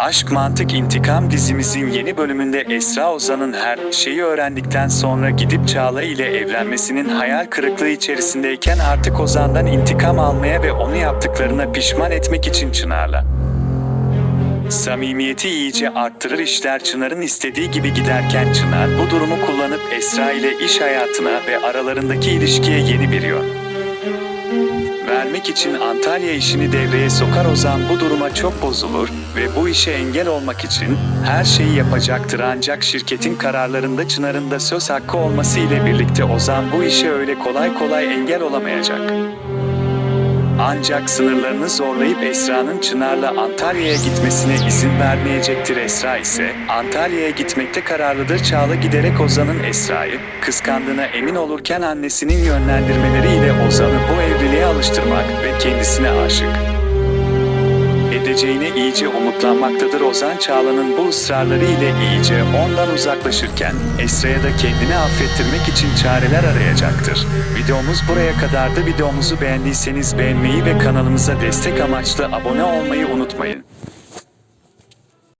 Aşk Mantık İntikam dizimizin yeni bölümünde Esra Ozan'ın her şeyi öğrendikten sonra gidip Çağla ile evlenmesinin hayal kırıklığı içerisindeyken artık Ozan'dan intikam almaya ve onu yaptıklarına pişman etmek için Çınar'la. Samimiyeti iyice arttırır işler Çınar'ın istediği gibi giderken Çınar bu durumu kullanıp Esra ile iş hayatına ve aralarındaki ilişkiye yeni bir yön vermek için Antalya işini devreye sokar Ozan bu duruma çok bozulur ve bu işe engel olmak için her şeyi yapacaktır ancak şirketin kararlarında Çınar'ın da söz hakkı olması ile birlikte Ozan bu işe öyle kolay kolay engel olamayacak. Ancak sınırlarını zorlayıp Esra'nın Çınar'la Antalya'ya gitmesine izin vermeyecektir. Esra ise Antalya'ya gitmekte kararlıdır. Çağla giderek Ozan'ın Esra'yı kıskandığına emin olurken annesinin yönlendirmeleriyle Ozan'ı bu evliliğe alıştırmak ve kendisine aşık edeceğine iyice umutlanmaktadır. Ozan Çağla'nın bu ısrarları ile iyice ondan uzaklaşırken Esra'ya da kendini affettirmek için çareler arayacaktır. Videomuz buraya kadardı. Videomuzu beğendiyseniz beğenmeyi ve kanalımıza destek amaçlı abone olmayı unutmayın.